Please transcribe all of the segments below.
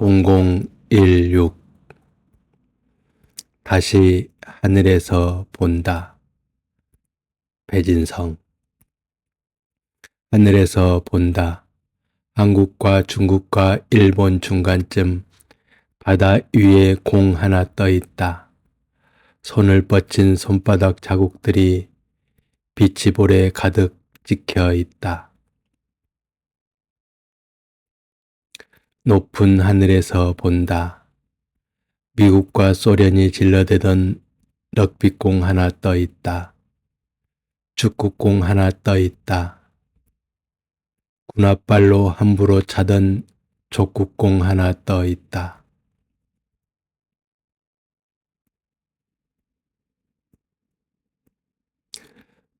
0016 다시 하늘에서 본다. 배진성 하늘에서 본다. 한국과 중국과 일본 중간쯤 바다 위에 공 하나 떠 있다. 손을 뻗친 손바닥 자국들이 비치볼에 가득 찍혀 있다. 높은 하늘에서 본다. 미국과 소련이 질러대던 럭비공 하나 떠 있다. 축구공 하나 떠 있다. 군합발로 함부로 차던 족구공 하나 떠 있다.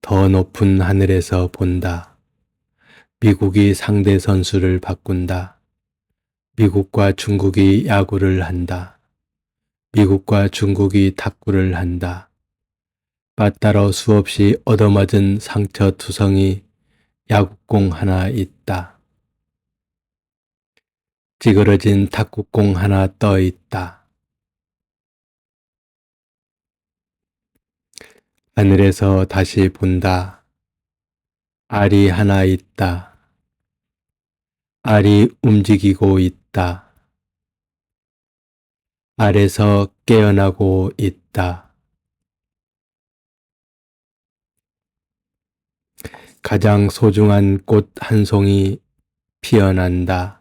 더 높은 하늘에서 본다. 미국이 상대 선수를 바꾼다. 미국과 중국이 야구를 한다. 미국과 중국이 탁구를 한다. 빠따로 수없이 얻어맞은 상처 투성이 야구공 하나 있다. 찌그러진 탁구공 하나 떠 있다. 하늘에서 다시 본다. 알이 하나 있다. 알이 움직이고 있다. 알에서 깨어나고 있다. 가장 소중한 꽃 한 송이 피어난다.